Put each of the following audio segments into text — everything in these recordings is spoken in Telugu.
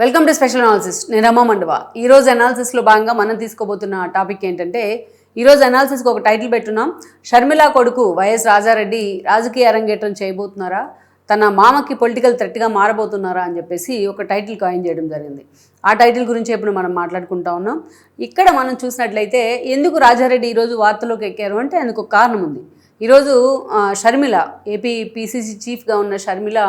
వెల్కమ్ టు స్పెషల్ అనాలిసిస్ నేను రమా మండవ. ఈరోజు అనాలిసిస్లో భాగంగా మనం తీసుకోబోతున్న టాపిక్ ఏంటంటే ఈరోజు అనాలిసిస్కి ఒక టైటిల్ పెట్టున్నాం. షర్మిల కొడుకు వైఎస్ రాజారెడ్డి రాజకీయ అరంగేట్రం చేయబోతున్నారా? తన మామకి పొలిటికల్ థ్రెట్గా మారబోతున్నారా అని చెప్పేసి ఒక టైటిల్ కాయిన్ చేయడం జరిగింది. ఆ టైటిల్ గురించి ఇప్పుడు మనం మాట్లాడుకుంటా ఉన్నాం. ఇక్కడ మనం చూసినట్లయితే ఎందుకు రాజారెడ్డి ఈరోజు వార్తలోకి ఎక్కారు అంటే అందుకు ఒక కారణం ఉంది. ఈరోజు షర్మిల ఏపీ పీసీసీ చీఫ్గా ఉన్న షర్మిల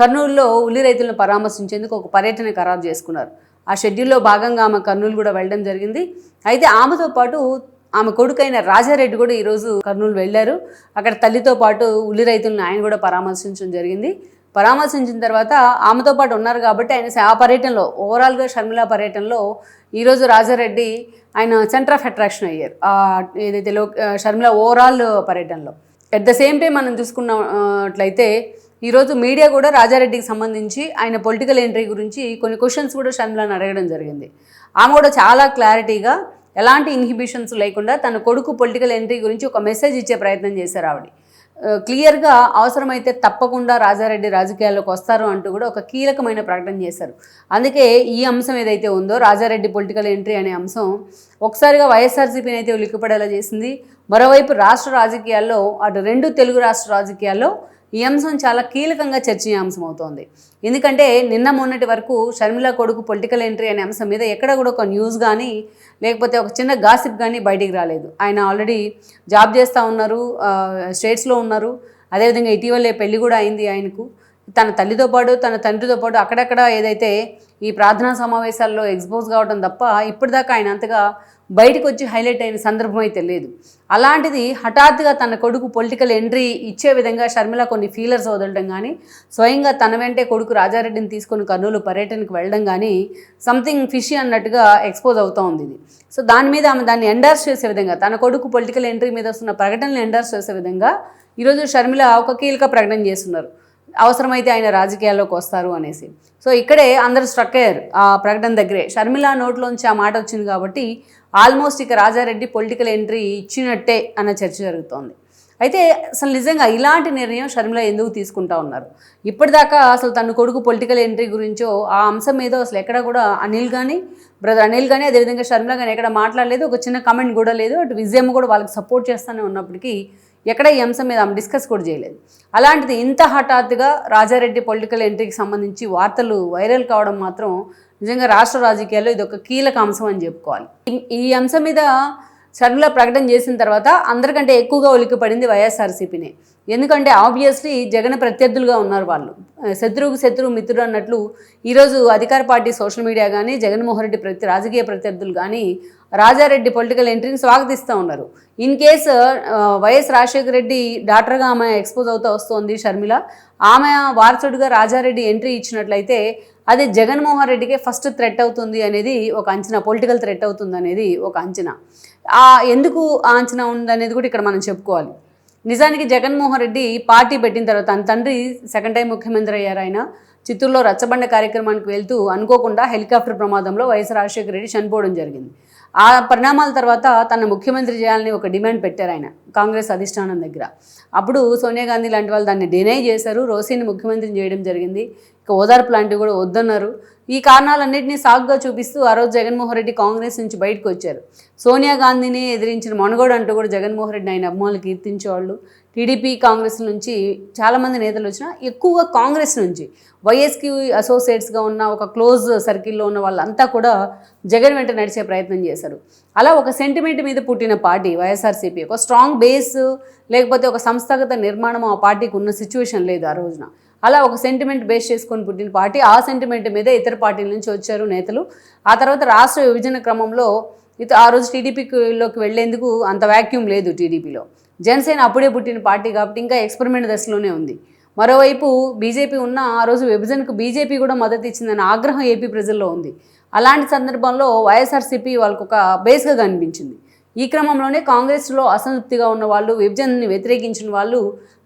కర్నూలులో ఉల్లి రైతులను పరామర్శించేందుకు ఒక పర్యటన ఖరారు చేసుకున్నారు. ఆ షెడ్యూల్లో భాగంగా ఆమె కర్నూలు కూడా వెళ్ళడం జరిగింది. అయితే ఆమెతో పాటు ఆమె కొడుకైన రాజారెడ్డి కూడా ఈరోజు కర్నూలు వెళ్ళారు. అక్కడ తల్లితో పాటు ఉల్లి రైతులను ఆయన కూడా పరామర్శించడం జరిగింది. పరామర్శించిన తర్వాత ఆమెతో పాటు ఉన్నారు కాబట్టి ఆయన ఆ పర్యటనలో ఓవరాల్గా షర్మిల పర్యటనలో ఈరోజు రాజారెడ్డి ఆయన సెంటర్ ఆఫ్ అట్రాక్షన్ అయ్యారు. ఏదైతే లో షర్మిల ఓవరాల్ పర్యటనలో. ఎట్ ద సేమ్ టైం మనం చూసుకున్నట్లయితే ఈరోజు మీడియా కూడా రాజారెడ్డికి సంబంధించి ఆయన పొలిటికల్ ఎంట్రీ గురించి కొన్ని క్వశ్చన్స్ కూడా షర్మిలాని అడగడం జరిగింది. ఆమె కూడా చాలా క్లారిటీగా ఎలాంటి ఇన్హిబిషన్స్ లేకుండా తన కొడుకు పొలిటికల్ ఎంట్రీ గురించి ఒక మెసేజ్ ఇచ్చే ప్రయత్నం చేశారు ఆవిడ. క్లియర్గా అవసరమైతే తప్పకుండా రాజారెడ్డి రాజకీయాల్లోకి వస్తారు అంటూ కూడా ఒక కీలకమైన ప్రకటన చేశారు. అందుకే ఈ అంశం ఏదైతే ఉందో రాజారెడ్డి పొలిటికల్ ఎంట్రీ అనే అంశం ఒకసారిగా వైఎస్ఆర్సీపీని అయితే ఉలిక్కిపడేలా చేసింది. మరోవైపు రాష్ట్ర రాజకీయాల్లో అటు రెండు తెలుగు రాష్ట్ర రాజకీయాల్లో ఈ అంశం చాలా కీలకంగా చర్చనీయాంశం అవుతోంది ఎందుకంటే నిన్న మొన్నటి వరకు షర్మిల కొడుకు పొలిటికల్ ఎంట్రీ అనే అంశం మీద ఎక్కడ కూడా ఒక న్యూస్ కానీ లేకపోతే ఒక చిన్న గాసిప్ కానీ బయటికి రాలేదు. ఆయన ఆల్రెడీ జాబ్ చేస్తూ ఉన్నారు స్టేట్స్లో ఉన్నారు. అదేవిధంగా ఇటీవలే పెళ్ళి కూడా అయింది ఆయనకు. తన తల్లితో పాటు తన తండ్రితో పాటు అక్కడక్కడ ఏదైతే ఈ ప్రార్థనా సమావేశాల్లో ఎక్స్పోజ్ కావడం తప్ప ఇప్పటిదాకా ఆయన అంతగా బయటకు వచ్చి హైలైట్ అయిన సందర్భం అయితే లేదు. అలాంటిది హఠాత్తుగా తన కొడుకు పొలిటికల్ ఎంట్రీ ఇచ్చే విధంగా షర్మిల కొన్ని ఫీలర్స్ వదలడం కానీ స్వయంగా తన వెంటే కొడుకు రాజారెడ్డిని తీసుకొని కర్నూలు పర్యటనకు వెళ్ళడం కానీ సంథింగ్ ఫిషీ అన్నట్టుగా ఎక్స్పోజ్ అవుతూ ఉంది ఇది. సో దాని మీద ఆమె దాన్ని ఎండార్స్ చేసే విధంగా తన కొడుకు పొలిటికల్ ఎంట్రీ మీద వస్తున్న ప్రకటనలు ఎండార్స్ చేసే విధంగా ఈరోజు షర్మిల ఒక కీలక ప్రకటన చేస్తున్నారు. అవసరమైతే ఆయన రాజకీయాల్లోకి వస్తారు అనేసి. సో ఇక్కడే అందరు స్ట్రక్ అయ్యారు ఆ ప్రకటన దగ్గరే. షర్మిల నోట్లోంచి ఆ మాట వచ్చింది కాబట్టి ఆల్మోస్ట్ ఇక రాజారెడ్డి పొలిటికల్ ఎంట్రీ ఇచ్చినట్టే అన్న చర్చ జరుగుతోంది. అయితే అసలు నిజంగా ఇలాంటి నిర్ణయం షర్మిల ఎందుకు తీసుకుంటా ఉన్నారు? ఇప్పటిదాకా అసలు తన కొడుకు పొలిటికల్ ఎంట్రీ గురించో ఆ అంశం మీద అసలు ఎక్కడ కూడా అనిల్ కానీ బ్రదర్ అనిల్ కానీ అదేవిధంగా షర్మిల కానీ ఎక్కడ మాట్లాడలేదు. ఒక చిన్న కమెంట్ కూడా లేదు. అటు విజయమ్మ కూడా వాళ్ళకి సపోర్ట్ చేస్తూనే ఉన్నప్పటికీ ఎక్కడ ఈ అంశం మీద ఆమె డిస్కస్ కూడా చేయలేదు. అలాంటిది ఇంత హఠాత్తుగా రాజారెడ్డి పొలిటికల్ ఎంట్రీకి సంబంధించి వార్తలు వైరల్ కావడం మాత్రం నిజంగా రాష్ట్ర రాజకీయాల్లో ఇది ఒక కీలక అంశం అని చెప్పుకోవాలి. ఈ- అంశం మీద షర్మిల ప్రకటన చేసిన తర్వాత అందరికంటే ఎక్కువగా ఉలికిపడింది వైఎస్ఆర్సీపీనే. ఎందుకంటే ఆబ్వియస్లీ జగన్ ప్రత్యర్థులుగా ఉన్నారు వాళ్ళు. శత్రువుకు శత్రువు మిత్రుడు అన్నట్లు ఈరోజు అధికార పార్టీ సోషల్ మీడియా కానీ జగన్మోహన్ రెడ్డి ప్రతి రాజకీయ ప్రత్యర్థులు కానీ రాజారెడ్డి పొలిటికల్ ఎంట్రీని స్వాగతిస్తూ ఉన్నారు. In case YS Rajasekhara Reddy డాక్టర్గా ఆమె ఎక్స్పోజ్ అవుతూ వస్తోంది షర్మిల ఆమె వారసుడిగా రాజారెడ్డి ఎంట్రీ ఇచ్చినట్లయితే అది జగన్మోహన్ రెడ్డికే ఫస్ట్ థ్రెట్ అవుతుంది అనేది ఒక అంచనా పొలిటికల్ థ్రెట్ అవుతుంది అనేది ఒక అంచనా. ఎందుకు ఆ అంచనా ఉందనేది కూడా ఇక్కడ మనం చెప్పుకోవాలి. నిజానికి జగన్మోహన్ రెడ్డి పార్టీ పెట్టిన తర్వాత తన తండ్రి సెకండ్ టైం ముఖ్యమంత్రి అయ్యారు ఆయన. చిత్తూరులో రచ్చబండ కార్యక్రమానికి వెళ్తూ అనుకోకుండా హెలికాప్టర్ ప్రమాదంలో వైఎస్ రాజశేఖర రెడ్డి చనిపోవడం జరిగింది. ఆ పరిణామాల తర్వాత తన ముఖ్యమంత్రి చేయాలని ఒక డిమాండ్ పెట్టారు ఆయన కాంగ్రెస్ అధిష్టానం దగ్గర. అప్పుడు సోనియా గాంధీ లాంటి వాళ్ళు దాన్ని డినై చేశారు. రోసీని ముఖ్యమంత్రిని చేయడం జరిగింది. ఇక ఓదార్పు లాంటివి కూడా వద్దన్నారు. ఈ కారణాలన్నింటినీ సాగుగా చూపిస్తూ ఆ రోజు జగన్మోహన్ రెడ్డి కాంగ్రెస్ నుంచి బయటకు వచ్చారు. సోనియా గాంధీని ఎదిరించిన మనగోడు అంటూ కూడా జగన్మోహన్ రెడ్డి ఆయన అభిమానులు కీర్తించేవాళ్ళు. టీడీపీ కాంగ్రెస్ నుంచి చాలామంది నేతలు వచ్చినా ఎక్కువగా కాంగ్రెస్ నుంచి వైఎస్కి అసోసియేట్స్గా ఉన్న ఒక క్లోజ్ సర్కిల్లో ఉన్న వాళ్ళంతా కూడా జగన్ వెంట నడిచే ప్రయత్నం చేశారు. అలా ఒక సెంటిమెంట్ మీద పుట్టిన పార్టీ వైఎస్ఆర్సీపీ ఒక స్ట్రాంగ్ బేస్ లేకపోతే ఒక సంస్థాగత నిర్మాణం ఆ పార్టీకి ఉన్న సిచ్యువేషన్ లేదు ఆ రోజున. అలా ఒక సెంటిమెంట్ బేస్ చేసుకొని పుట్టిన పార్టీ ఆ సెంటిమెంట్ మీద ఇతర పార్టీల నుంచి వచ్చారు నేతలు. ఆ తర్వాత రాష్ట్ర విభజన క్రమంలో ఇత ఆ రోజు టీడీపీలోకి వెళ్ళేందుకు అంత వాక్యూమ్ లేదు టీడీపీలో. జనసేన అప్పుడే పుట్టిన పార్టీ కాబట్టి ఇంకా ఎక్స్పెరిమెంట్ దశలోనే ఉంది. మరోవైపు బీజేపీ ఉన్న ఆ రోజు విభజనకు బీజేపీ కూడా మద్దతు ఇచ్చిందనే ఆగ్రహం ఏపీ ప్రజల్లో ఉంది. అలాంటి సందర్భంలో వైఎస్ఆర్సీపీ వాళ్ళకు ఒక బేస్గా కనిపించింది. ఈ క్రమంలోనే కాంగ్రెస్లో అసంతృప్తిగా ఉన్న వాళ్ళు విభజనని వ్యతిరేకించిన వాళ్ళు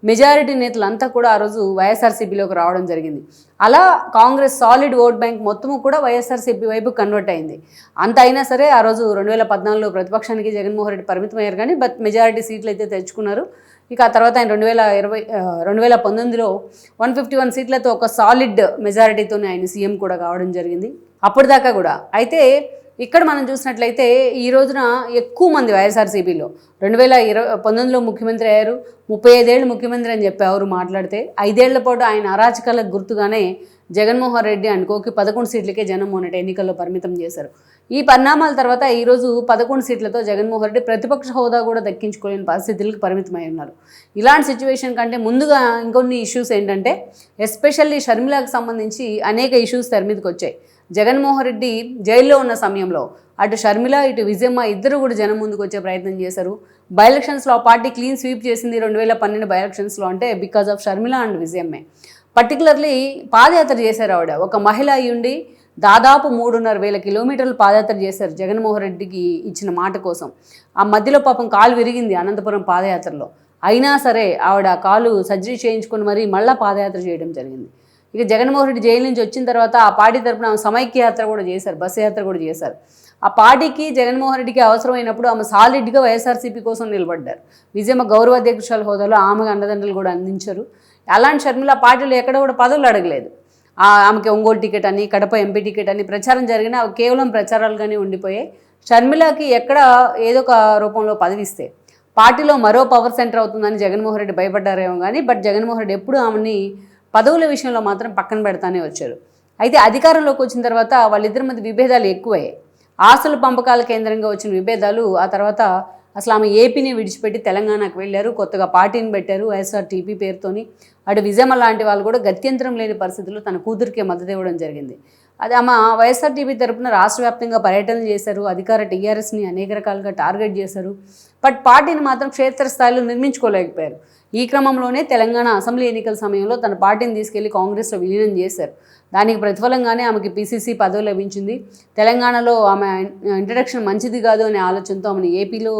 మెజారిటీ నేతలంతా కూడా ఆ రోజు వైఎస్ఆర్సీపీలోకి రావడం జరిగింది. అలా కాంగ్రెస్ సాలిడ్ ఓట్ బ్యాంక్ మొత్తము కూడా వైఎస్ఆర్సీపీ వైపు కన్వర్ట్ అయింది. అంత అయినా సరే ఆ రోజు రెండు వేల పద్నాలుగులో ప్రతిపక్షానికి జగన్మోహన్ రెడ్డి పరిమితం అయ్యారు కానీ బట్ మెజారిటీ సీట్లు అయితే తెచ్చుకున్నారు. ఇక ఆ తర్వాత ఆయన రెండు వేల ఇరవై రెండు వేల పంతొమ్మిదిలో వన్ ఫిఫ్టీ వన్ సీట్లతో ఒక సాలిడ్ మెజారిటీతోనే ఆయన సీఎం కూడా కావడం జరిగింది. అప్పటిదాకా కూడా. అయితే ఇక్కడ మనం చూసినట్లయితే ఈ రోజున ఎక్కువ మంది వైఎస్ఆర్సీపీలో రెండు వేల ఇరవై పంతొమ్మిదిలో ముఖ్యమంత్రి అయ్యారు ముప్పై ఐదేళ్ళు ముఖ్యమంత్రి అని చెప్పి ఎవరు మాట్లాడితే ఐదేళ్ళ పాటు ఆయన అరాచకాలకు గుర్తుగానే జగన్మోహన్ రెడ్డి అనుకోకి పదకొండు సీట్లకే జనం మొన్నటి ఎన్నికల్లో పరిమితం చేశారు. ఈ పరిణామాల తర్వాత ఈరోజు పదకొండు సీట్లతో జగన్మోహన్ రెడ్డి ప్రతిపక్ష హోదా కూడా దక్కించుకోలేని పరిస్థితులకు పరిమితమై ఉన్నారు. ఇలాంటి సిచ్యువేషన్ కంటే ముందుగా ఇంకొన్ని ఇష్యూస్ ఏంటంటే ఎస్పెషల్లీ షర్మిలాకు సంబంధించి అనేక ఇష్యూస్ తెర మీదకి వచ్చాయి. జగన్మోహన్ రెడ్డి జైల్లో ఉన్న సమయంలో అటు షర్మిల ఇటు విజయమ్మ ఇద్దరు కూడా జనం ముందుకు వచ్చే ప్రయత్నం చేశారు. బై ఎలక్షన్స్లో ఆ పార్టీ క్లీన్ స్వీప్ చేసింది రెండు వేల పన్నెండు బై ఎలక్షన్స్లో అంటే బికాజ్ ఆఫ్ షర్మిల అండ్ విజయమ్మే. పర్టికులర్లీ పాదయాత్ర చేశారు ఆవిడ. ఒక మహిళ అయ్యుండి దాదాపు మూడున్నర వేల కిలోమీటర్లు పాదయాత్ర చేశారు జగన్మోహన్ రెడ్డికి ఇచ్చిన మాట కోసం. ఆ మధ్యలో పాపం కాలు విరిగింది అనంతపురం పాదయాత్రలో. అయినా సరే ఆవిడ కాలు సర్జరీ చేయించుకొని మరీ మళ్ళీ పాదయాత్ర చేయడం జరిగింది. ఇక జగన్మోహన్ రెడ్డి జైలు నుంచి వచ్చిన తర్వాత ఆ పార్టీ తరపున ఆమె సమైక్య యాత్ర కూడా చేశారు బస్సు యాత్ర కూడా చేశారు. ఆ పార్టీకి జగన్మోహన్ రెడ్డికి అవసరమైనప్పుడు ఆమె సాలిడ్గా వైఎస్ఆర్సీపీ కోసం నిలబడ్డారు. విజయమ్మ గౌరవ అధ్యక్షుల హోదాలో ఆమెకు అండదండలు కూడా అందించారు. అలాంటి షర్మిల పార్టీలో ఎక్కడ కూడా పదవులు అడగలేదు. ఆ ఆమెకి ఒంగోలు టికెట్ అని కడప ఎంపీ టికెట్ అని ప్రచారం జరిగినా అవి కేవలం ప్రచారాలుగానే ఉండిపోయాయి. షర్మిలకి ఎక్కడ ఏదో ఒక రూపంలో పదవిస్తే పార్టీలో మరో పవర్ సెంటర్ అవుతుందని జగన్మోహన్ రెడ్డి భయపడ్డారేమో కానీ బట్ జగన్మోహన్ రెడ్డి ఎప్పుడు ఆమెని పదవుల విషయంలో మాత్రం పక్కన పెడతానే వచ్చారు. అయితే అధికారంలోకి వచ్చిన తర్వాత వాళ్ళిద్దరి మధ్య విభేదాలు ఎక్కువయ్యాయి. ఆస్తుల పంపకాల కేంద్రంగా వచ్చిన విభేదాలు ఆ తర్వాత అసలు ఆమె ఏపీని విడిచిపెట్టి తెలంగాణకు వెళ్ళారు కొత్తగా పార్టీని పెట్టారు వైఎస్ఆర్టీపీ పేరుతోని. అటు విజయమ్మ లాంటి వాళ్ళు కూడా గత్యంతరం లేని పరిస్థితుల్లో తన కూతురికే మద్దతు ఇవ్వడం జరిగింది. అది ఆమె వైఎస్ఆర్టీపీ తరఫున రాష్ట్ర వ్యాప్తంగా పర్యటనలు చేశారు అధికార టీఆర్ఎస్ని అనేక రకాలుగా టార్గెట్ చేశారు. బట్ పార్టీని మాత్రం క్షేత్రస్థాయిలో నిర్మించుకోలేకపోయారు. ఈ క్రమంలోనే తెలంగాణ అసెంబ్లీ ఎన్నికల సమయంలో తన పార్టీని తీసుకెళ్ళి కాంగ్రెస్లో విలీనం చేశారు. దానికి ప్రతిఫలంగానే ఆమెకి పీసీసీ పదవి లభించింది. తెలంగాణలో ఆమె ఇంట్రడక్షన్ మంచిది కాదు అనే ఆలోచనతో ఆమెను ఏపీలో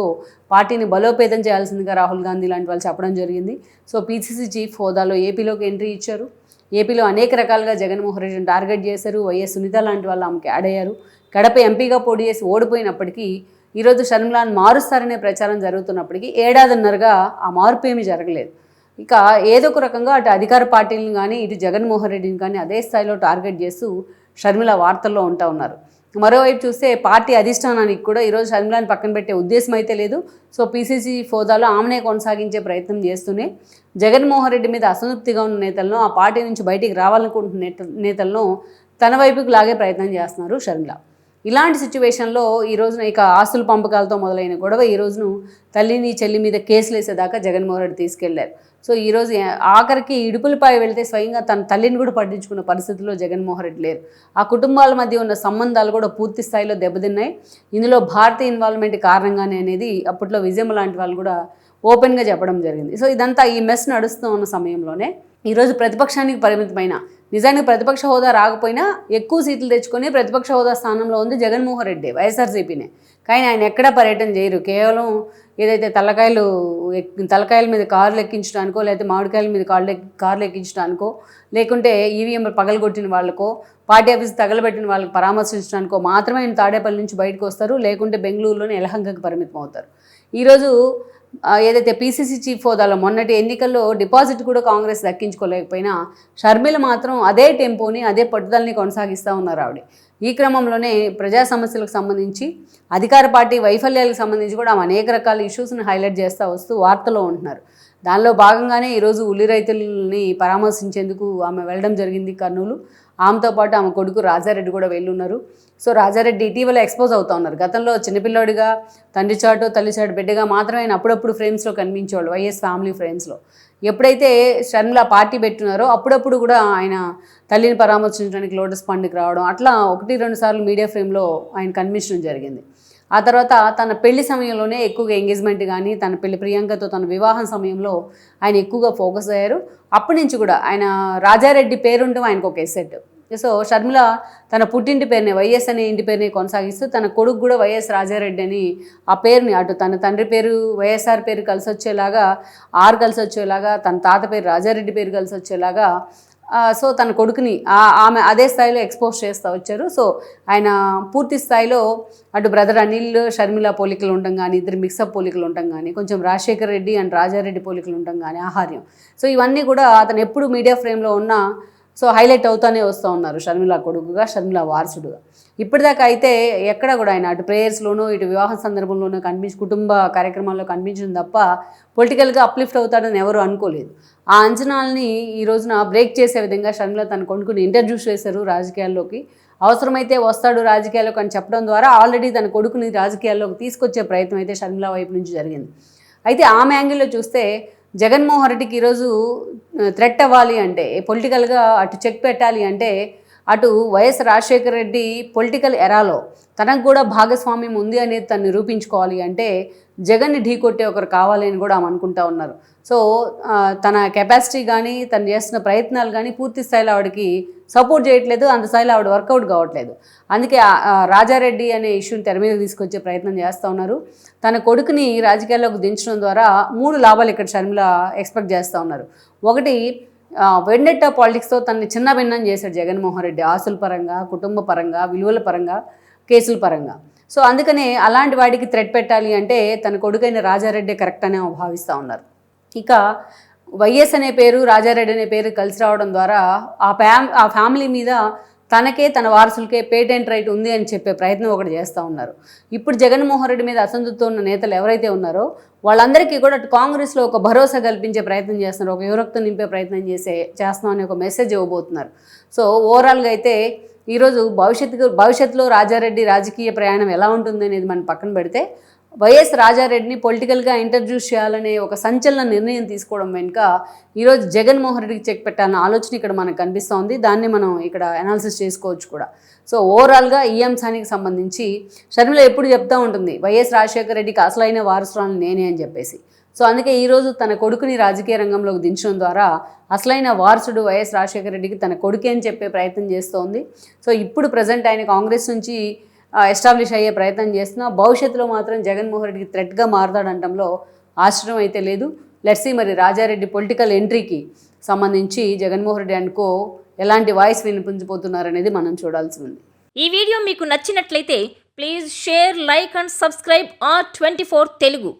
పార్టీని బలోపేతం చేయాల్సిందిగా రాహుల్ గాంధీ లాంటి వాళ్ళు చెప్పడం జరిగింది. సో పీసీసీ చీఫ్ హోదాలో ఏపీలోకి ఎంట్రీ ఇచ్చారు. ఏపీలో అనేక రకాలుగా జగన్మోహన్ రెడ్డిని టార్గెట్ చేశారు. వైఎస్ సునీత లాంటి వాళ్ళు ఆమెకి యాడ్ అయ్యారు. కడప ఎంపీగా పోటీ చేసి ఓడిపోయినప్పటికీ ఈరోజు షర్మిలాను మారుస్తారనే ప్రచారం జరుగుతున్నప్పటికీ ఏడాదిన్నరగా ఆ మార్పు ఏమీ జరగలేదు. ఇక ఏదో ఒక రకంగా అటు అధికార పార్టీలను కానీ ఇటు జగన్మోహన్ రెడ్డిని కానీ అదే స్థాయిలో టార్గెట్ చేస్తూ షర్మిల వార్తల్లో ఉంటా ఉన్నారు. మరోవైపు చూస్తే పార్టీ అధిష్టానానికి కూడా ఈరోజు షర్మిలాని పక్కన పెట్టే ఉద్దేశం అయితే లేదు. సో పీసీసీ హోదాలో ఆమెనే కొనసాగించే ప్రయత్నం చేస్తూనే జగన్మోహన్ రెడ్డి మీద అసంతృప్తిగా ఉన్న నేతలను ఆ పార్టీ నుంచి బయటికి రావాలనుకుంటున్న నేత నేతలను తన వైపుకు లాగే ప్రయత్నం చేస్తున్నారు షర్మిల. ఇలాంటి సిచ్యువేషన్లో ఈ రోజున ఇక ఆస్తుల పంపకాలతో మొదలైన గొడవ ఈ రోజును తల్లిని చెల్లి మీద కేసులు వేసేదాకా జగన్మోహన్ రెడ్డి తీసుకెళ్ళారు. సో ఈరోజు ఆఖరికి ఇడుపులపై వెళ్తే స్వయంగా తన తల్లిని కూడా పట్టించుకున్న పరిస్థితుల్లో జగన్మోహన్ రెడ్డి లేరు. ఆ కుటుంబాల మధ్య ఉన్న సంబంధాలు కూడా పూర్తి స్థాయిలో దెబ్బతిన్నాయి. ఇందులో భారతీయ ఇన్వాల్వ్మెంట్ కారణంగానే అనేది అప్పట్లో విజయం లాంటి వాళ్ళు కూడా ఓపెన్గా చెప్పడం జరిగింది. సో ఇదంతా ఈ మెస్ నడుస్తూ ఉన్న సమయంలోనే ఈరోజు ప్రతిపక్షానికి పరిమితమైన నిజానికి ప్రతిపక్ష హోదా రాకపోయినా ఎక్కువ సీట్లు తెచ్చుకొని ప్రతిపక్ష హోదా స్థానంలో ఉంది జగన్మోహన్ రెడ్డి వైఎస్ఆర్సీపీనే. కానీ ఆయన ఎక్కడా పర్యటన చేయరు. కేవలం ఏదైతే తలకాయలు తలకాయల మీద కార్లు ఎక్కించడానికో లేకపోతే మామిడికాయల మీద కార్లు కార్లు ఎక్కించడానికో లేకుంటే ఈవీఎం పగలగొట్టిన వాళ్ళకో పార్టీ ఆఫీస్ తగలబెట్టిన వాళ్ళకి పరామర్శించడానికో మాత్రమే ఆయన తాడేపల్లి నుంచి బయటకు వస్తారు. లేకుంటే బెంగళూరులోనే ఎలహంకకు పరిమితం అవుతారు ఈరోజు ఏదైతే పీసీసీ చీఫ్ హోదాలో మొన్నటి ఎన్నికల్లో డిపాజిట్ కూడా కాంగ్రెస్ దక్కించుకోలేకపోయినా షర్మిల మాత్రం అదే టెంపోని అదే పట్టుదలని కొనసాగిస్తూ ఉన్నారు ఆవిడ. ఈ క్రమంలోనే ప్రజా సమస్యలకు సంబంధించి అధికార పార్టీ వైఫల్యాలకు సంబంధించి కూడా ఆమె అనేక రకాల ఇష్యూస్ని హైలైట్ చేస్తూ వస్తూ వార్తలో ఉంటున్నారు. దానిలో భాగంగానే ఈరోజు ఉల్లి రైతులని పరామర్శించేందుకు ఆమె వెళ్ళడం జరిగింది కర్నూలు. ఆమెతో పాటు ఆమె కొడుకు రాజారెడ్డి కూడా వెళ్ళున్నారు. సో రాజారెడ్డి ఇటీవల ఎక్స్పోజ్ అవుతా ఉన్నారు. గతంలో చిన్నపిల్లోడిగా తండ్రి చాటు తల్లి చాటు బిడ్డగా మాత్రమే ఆయన అప్పుడప్పుడు ఫ్రేమ్స్లో కనిపించేవాళ్ళు వైఎస్ ఫ్యామిలీ ఫ్రేమ్స్లో. ఎప్పుడైతే షర్మిల పార్టీ పెట్టున్నారో అప్పుడప్పుడు కూడా ఆయన తల్లిని పరామర్శించడానికి లోటస్ పండుగ రావడం అట్లా ఒకటి రెండు సార్లు మీడియా ఫ్రేమ్లో ఆయన కనిపించడం జరిగింది. ఆ తర్వాత తన పెళ్ళి సమయంలోనే ఎక్కువగా ఎంగేజ్మెంట్ కానీ తన పెళ్ళి ప్రియాంకతో తన వివాహం సమయంలో ఆయన ఎక్కువగా ఫోకస్ అయ్యారు. అప్పటి నుంచి కూడా ఆయన రాజారెడ్డి పేరుండడం ఆయనకు ఒక ఎసెట్ సో షర్మిల తన పుట్టింటి పేరుని వైఎస్ అనే ఇంటి పేరుని కొనసాగిస్తూ తన కొడుకు కూడా వైఎస్ రాజారెడ్డి అని ఆ పేరుని అటు తన తండ్రి పేరు వైఎస్ఆర్ పేరు కలిసి వచ్చేలాగా ఆర్ కలిసి వచ్చేలాగా తన తాత పేరు రాజారెడ్డి పేరు కలిసి వచ్చేలాగా సో తన కొడుకుని ఆమె అదే స్థాయిలో ఎక్స్పోజ్ చేస్తూ వచ్చారు. సో ఆయన పూర్తి స్థాయిలో అటు బ్రదర్ అనిల్ షర్మిల పోలికలు ఉండడం కానీ ఇద్దరు మిక్సప్ పోలికలు ఉండడం కానీ కొంచెం రాజశేఖర్ రెడ్డి అండ్ రాజారెడ్డి పోలికలు ఉండడం కానీ ఆహార్యం. సో ఇవన్నీ కూడా అతను ఎప్పుడు మీడియా ఫ్రేమ్లో ఉన్న సో హైలైట్ అవుతానే వస్తూ ఉన్నారు షర్మిల కొడుకుగా షర్మిల వారసుడుగా. ఇప్పటిదాకా అయితే ఎక్కడ కూడా ఆయన అటు ప్రేయర్స్లోనూ ఇటు వివాహ సందర్భంలోనూ కనిపించి కుటుంబ కార్యక్రమాల్లో కనిపించడం తప్ప పొలిటికల్గా అప్లిఫ్ట్ అవుతాడని ఎవరు అనుకోలేదు. ఆ అంచనాలని ఈ రోజున బ్రేక్ చేసే విధంగా షర్మిల తన కొడుకుని ఇంటర్డ్యూస్ చేశారు రాజకీయాల్లోకి. అవసరమైతే వస్తాడు రాజకీయాల్లోకి అని చెప్పడం ద్వారా ఆల్రెడీ తన కొడుకుని రాజకీయాల్లోకి తీసుకొచ్చే ప్రయత్నం అయితే షర్మిల వైపు నుంచి జరిగింది. అయితే ఆమె యాంగిల్లో చూస్తే జగన్మోహన్ రెడ్డికి ఈరోజు థ్రెట్ అవ్వాలి అంటే పొలిటికల్గా అటు చెక్ పెట్టాలి అంటే అటు వైఎస్ రాజశేఖర రెడ్డి పొలిటికల్ ఎరాలో తనకు కూడా భాగస్వామ్యం ఉంది అనేది తను నిరూపించుకోవాలి అంటే జగన్ని ఢీకొట్టే ఒకరు కావాలి అని కూడా ఆమె అనుకుంటా ఉన్నారు. సో తన కెపాసిటీ కానీ తను చేస్తున్న ప్రయత్నాలు కానీ పూర్తి స్థాయిలో ఆవిడకి సపోర్ట్ చేయట్లేదు అంత స్థాయిలో ఆవిడ వర్కౌట్ కావట్లేదు. అందుకే రాజారెడ్డి అనే ఇష్యూని తెర మీద తీసుకొచ్చే ప్రయత్నం చేస్తూ ఉన్నారు. తన కొడుకుని రాజకీయాల్లోకి దించడం ద్వారా మూడు లాభాలు ఇక్కడ షర్మిల ఎక్స్పెక్ట్ చేస్తూ ఉన్నారు. ఒకటి వెండెట్ట పాలిటిక్స్తో తనని చిన్న భిన్నం చేశాడు జగన్మోహన్ రెడ్డి. ఆస్తుల పరంగా కుటుంబ పరంగా విలువల పరంగా కేసుల పరంగా. సో అందుకనే అలాంటి వాడికి థ్రెడ్ పెట్టాలి అంటే తన కొడుకైన రాజారెడ్డి కరెక్ట్ అనే భావిస్తూ ఉన్నారు. ఇక వైఎస్ అనే పేరు రాజారెడ్డి అనే పేరు కలిసి రావడం ద్వారా ఆ ఫ్యామ్ ఆ ఫ్యామిలీ మీద తనకే తన వారసులకే పేటెంట్ రైట్ ఉంది అని చెప్పే ప్రయత్నం ఒకటి చేస్తూ ఉన్నారు. ఇప్పుడు జగన్మోహన్ రెడ్డి మీద అసంతృప్తి ఉన్న నేతలు ఎవరైతే ఉన్నారో వాళ్ళందరికీ కూడా కాంగ్రెస్లో ఒక భరోసా కల్పించే ప్రయత్నం చేస్తున్నారు ఒక యువరక్తం నింపే ప్రయత్నం చేసే చేస్తున్నామని ఒక మెసేజ్ ఇవ్వబోతున్నారు. సో ఓవరాల్గా అయితే ఈరోజు భవిష్యత్తు భవిష్యత్తులో రాజారెడ్డి రాజకీయ ప్రయాణం ఎలా ఉంటుంది అనేది మనం పక్కన పెడితే వైఎస్ రాజారెడ్డిని పొలిటికల్గా ఇంట్రడ్యూస్ చేయాలనే ఒక సంచలన నిర్ణయం తీసుకోవడం వెనుక ఈరోజు జగన్మోహన్ రెడ్డికి చెక్ పెట్టాలన్న ఆలోచన ఇక్కడ మనకు కనిపిస్తోంది. దాన్ని మనం ఇక్కడ అనాలిసిస్ చేసుకోవచ్చు కూడా. సో ఓవరాల్గా ఈ అంశానికి సంబంధించి షర్మిల ఎప్పుడు చెప్తూ ఉంటుంది వైఎస్ రాజశేఖర రెడ్డికి అసలైన వారసురాలు నేనే అని చెప్పేసి. సో అందుకే ఈరోజు తన కొడుకుని రాజకీయ రంగంలోకి దించడం ద్వారా అసలైన వారసుడు వైఎస్ రాజశేఖర రెడ్డికి తన కొడుకే అని చెప్పే ప్రయత్నం చేస్తోంది. సో ఇప్పుడు ప్రజెంట్ ఆయన కాంగ్రెస్ నుంచి ఎస్టాబ్లిష్ అయ్యే ప్రయత్నం చేస్తున్నా. భవిష్యత్తులో మాత్రం జగన్మోహన్ రెడ్డికి థ్రెట్గా మారతాడంటంలో ఆశ్చర్యం అయితే లేదు. లెట్సీ మరి రాజారెడ్డి పొలిటికల్ ఎంట్రీకి సంబంధించి జగన్మోహన్ రెడ్డి అనుకో ఎలాంటి వాయిస్ వినిపించబోతున్నారనేది మనం చూడాల్సి ఉంది. ఈ వీడియో మీకు నచ్చినట్లయితే please share like and subscribe R twenty Telugu